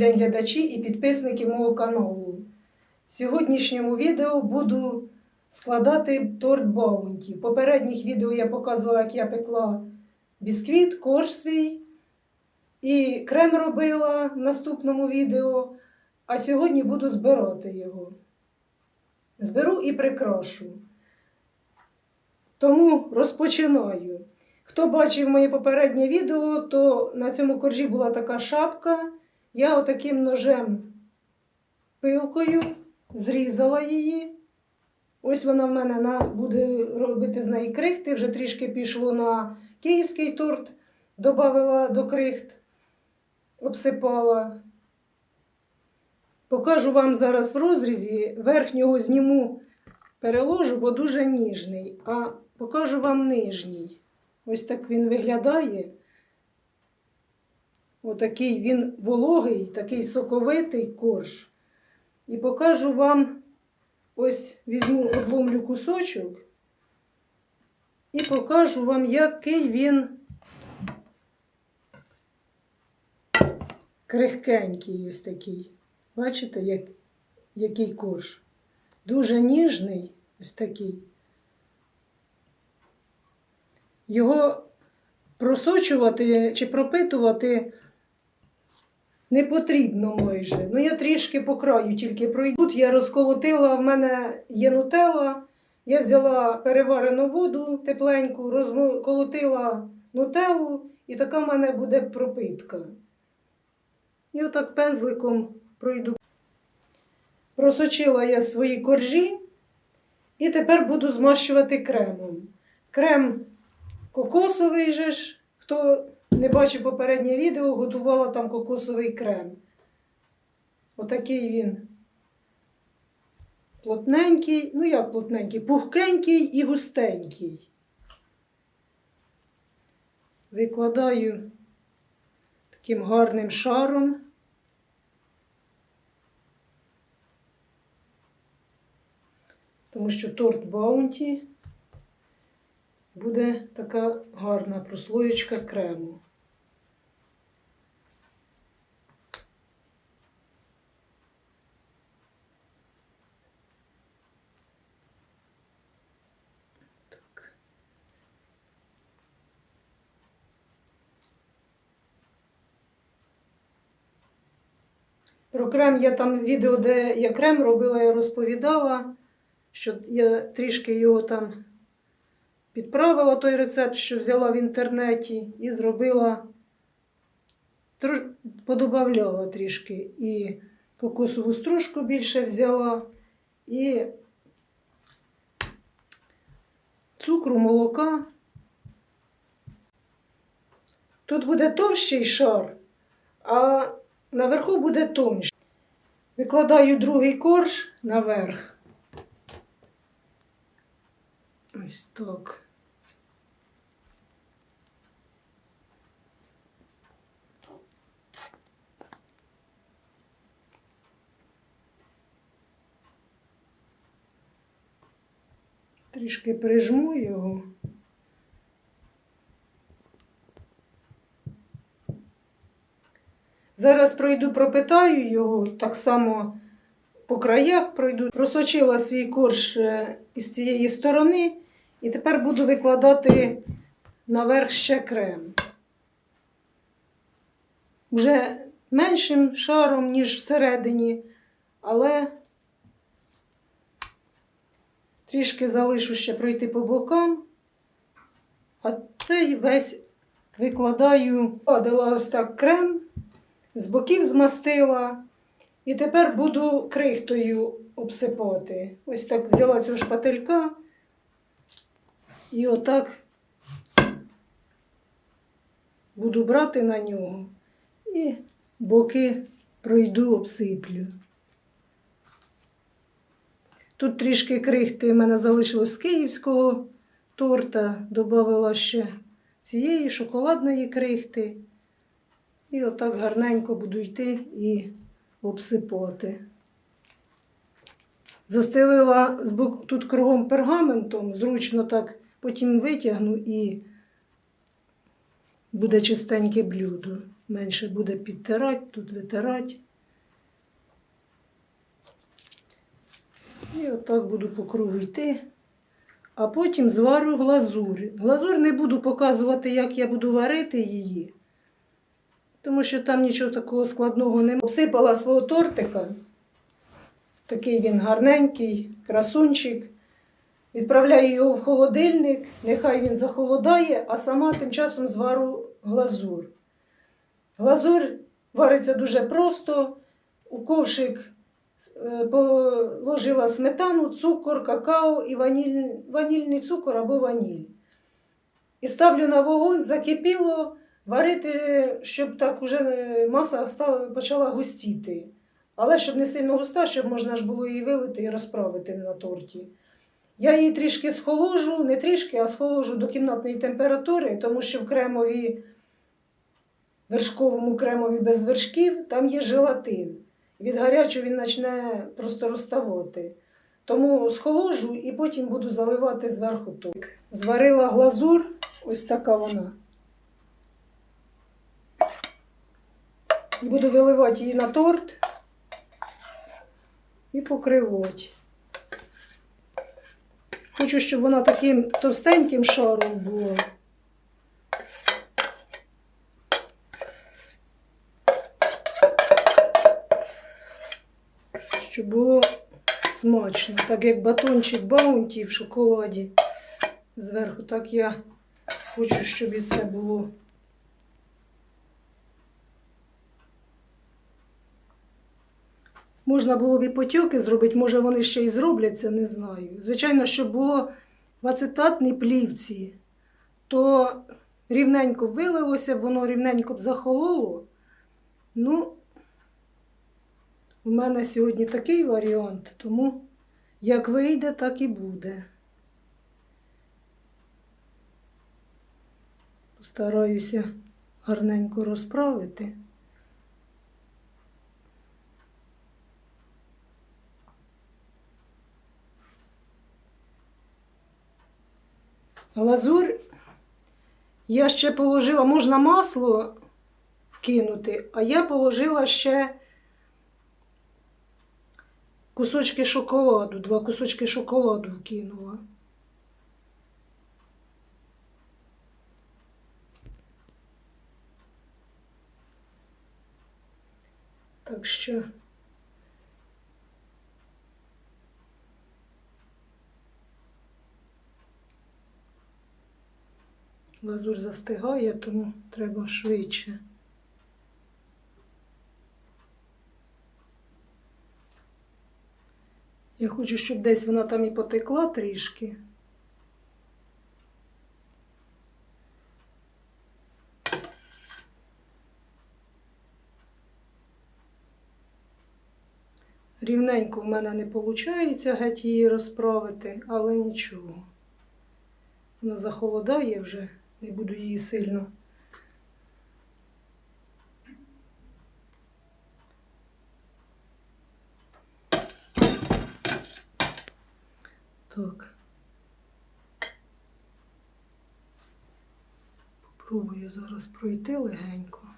День глядачі і підписники мого каналу. В сьогоднішньому відео буду складати торт Баунті. В попередніх відео я показувала, як я пекла бісквіт, корж свій і крем робила в наступному відео. А сьогодні буду збирати його. Зберу і прикрашу. Тому розпочинаю. Хто бачив моє попереднє відео, то на цьому коржі була така шапка. Я отаким ножем пилкою зрізала її. Ось вона в мене на, буде робити з неї крихти. Вже трішки пішло на київський торт, додала до крихт, обсипала. Покажу вам зараз в розрізі. Верхнього зніму переложу, бо дуже ніжний, а покажу вам нижній. Ось так він виглядає. Отакий він вологий, такий соковитий корж. І покажу вам, ось візьму обломлю кусочок і покажу вам, який він крихкенький ось такий. Бачите, як, який корж? Дуже ніжний, ось такий. Його просочувати чи пропитувати не потрібно майже. Ну, я трішки по краю тільки пройду. Тут я розколотила, в мене є нутелла. Я взяла переварену воду тепленьку, розколотила нутеллу, і така в мене буде пропитка. І отак пензликом пройду. Просочила я свої коржі і тепер буду змащувати кремом. Крем кокосовий же ж, хто не бачив попереднє відео, готувала там кокосовий крем. Отакий він плотненький, ну як плотненький, пухкенький і густенький. Викладаю таким гарним шаром. Тому що торт Баунті буде така гарна прослоєчка крему. Про крем я там відео, де я крем робила, я розповідала, що я трішки його там підправила той рецепт, що взяла в інтернеті, і зробила, трош, подобавляла трішки. І кокосову стружку більше взяла, і цукру, молока. Тут буде товщий шар, а наверху буде тонший. Викладаю другий корж наверх. Ось так. Трішки прижму його. Зараз пройду, пропитаю його, так само по краях пройду. Просочила свій корж е, із цієї сторони, і тепер буду викладати наверх ще крем. Вже меншим шаром, ніж всередині, але трішки залишу ще пройти по бокам, а цей весь викладаю, кладила ось так крем, з боків змастила. І тепер буду крихтою обсипати. Ось так взяла цього шпателька і отак буду брати на нього і боки пройду, обсиплю. Тут трішки крихти в мене залишилось з київського торта, додала ще цієї шоколадної крихти. І отак гарненько буду йти і обсипати. Застелила тут кругом пергаментом, зручно так потім витягну і буде чистеньке блюдо. Менше буде підтирати, тут витирати. І отак буду по кругу йти. А потім зварю глазурь. Глазур не буду показувати, як я буду варити її тому що там нічого такого складного немає. Обсипала свого тортика. Такий він гарненький, красунчик. Відправляю його в холодильник, нехай він захолодає, а сама тим часом звару глазур. Глазур вариться дуже просто. У ковшик е, положила сметану, цукор, какао і ваніль, ванільний цукор або ваніль. І ставлю на вогонь, закипіло, варити, щоб так уже е, маса стала, почала густіти. Але щоб не сильно густа, щоб можна ж було її вилити і розправити на торті. Я її трішки схоложу, не трішки, а схоложу до кімнатної температури, тому що в кремові, вершковому кремові без вершків, там є желатин. Від гарячого він почне просто розставати. Тому схоложу і потім буду заливати зверху ток. Зварила глазур, ось така вона. Буду виливати її на торт і покривати. Хочу, щоб вона таким товстеньким шаром була. Щоб було смачно, так як батончик баунті в шоколаді зверху, так я хочу, щоб і це було. Можна було б і потьоки зробити, може вони ще й зробляться, не знаю. Звичайно, щоб було в ацетатній плівці, то рівненько б вилилося, воно рівненько б захололо. Ну, в мене сьогодні такий варіант, тому як вийде, так і буде. Постараюся гарненько розправити. Глазур я ще положила, можна масло вкинути, а я положила ще кусочки шоколаду, два кусочки шоколаду вкинула. Так що лазур застигає, тому треба швидше. Я хочу, щоб десь вона там і потекла трішки. Рівненько в мене не виходить геть її розправити, але нічого. Вона захолодає вже, не буду її сильно. Так. Попробую зараз пройти легенько.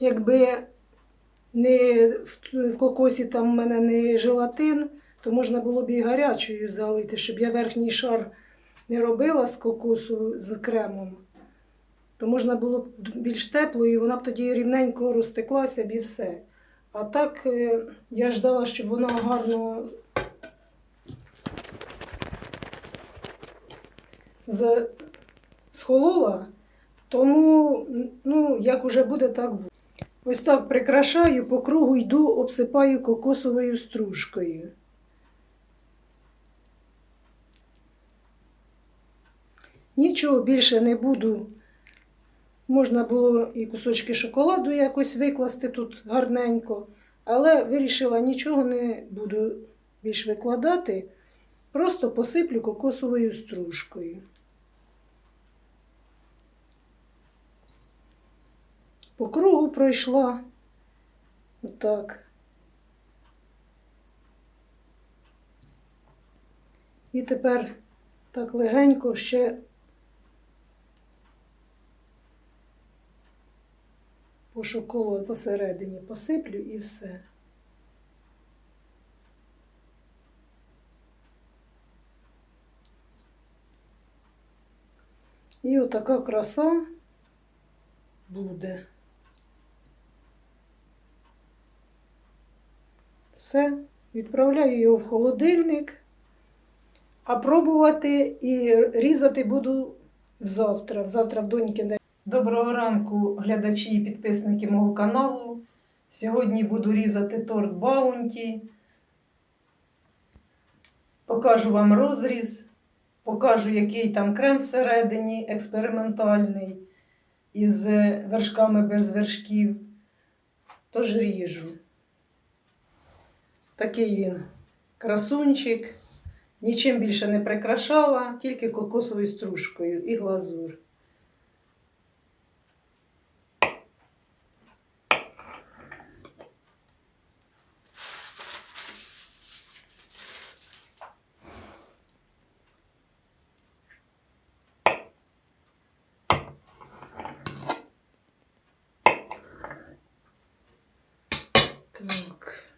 Якби не в, кокосі там в мене не желатин, то можна було б і гарячою залити, щоб я верхній шар не робила з кокосу з кремом, то можна було б більш теплою, і вона б тоді рівненько розтеклася б і все. А так е, я ждала, щоб вона гарно схолола, тому ну, як уже буде, так буде. Ось так прикрашаю, по кругу йду, обсипаю кокосовою стружкою. Нічого більше не буду. Можна було і кусочки шоколаду якось викласти тут гарненько, але вирішила нічого не буду більш викладати, просто посиплю кокосовою стружкою. По кругу пройшла. Отак. І тепер Так легенько ще по шоколаду посередині посиплю і все. І отака краса буде. Все, відправляю його в холодильник, а пробувати і різати буду завтра. Завтра в доньки. Доброго ранку, глядачі і підписники мого каналу. Сьогодні буду різати торт Баунті. Покажу вам розріз, покажу, який там крем всередині, експериментальний, із вершками без вершків. Тож ріжу. Такий він красунчик. Нічим більше не прикрашала, тільки кокосовою стружкою і глазур. Так.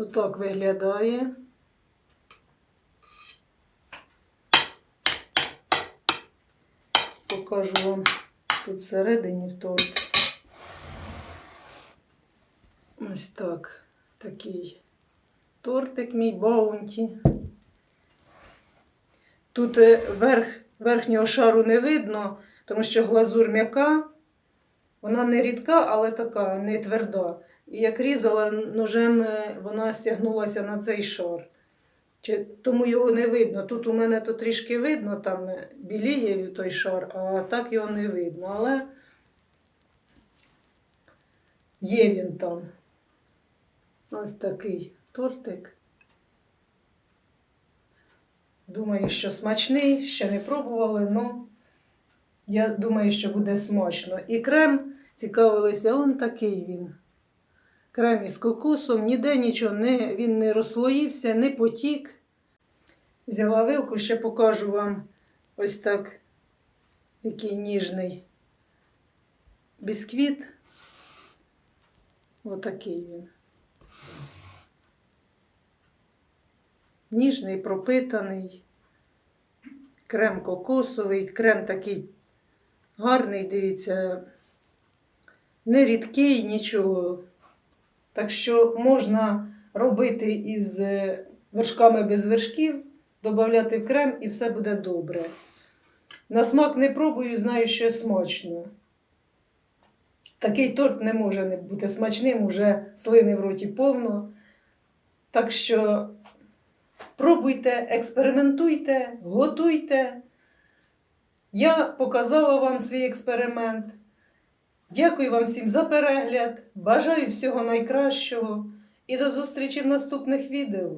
Отак виглядає. Покажу вам тут всередині в торт. Ось так. Такий тортик мій баунті. Тут е, верх, верхнього шару не видно, тому що глазур м'яка. Вона не рідка, але така, не тверда. І як різала ножем, е, вона стягнулася на цей шар. Чи, тому його не видно. Тут у мене то трішки видно, там е, біліє той шар, а так його не видно. Але є він там. Ось такий тортик. Думаю, що смачний, ще не пробували, але я думаю, що буде смачно. І крем цікавилися, он такий він. Крем із кокосом, ніде нічого не, він не розслоївся, не потік. Взяла вилку, ще покажу вам ось так, який ніжний бісквіт. Отакий він. Ніжний, пропитаний, крем кокосовий, крем такий гарний, дивіться, не рідкий, нічого. Так що можна робити із е, вершками без вершків, додати в крем і все буде добре. На смак не пробую, знаю, що смачно. Такий торт не може не бути смачним, уже слини в роті повно. Так що пробуйте, експериментуйте, готуйте. Я показала вам свій експеримент. Дякую вам всім за перегляд. Бажаю всього найкращого і до зустрічі в наступних відео.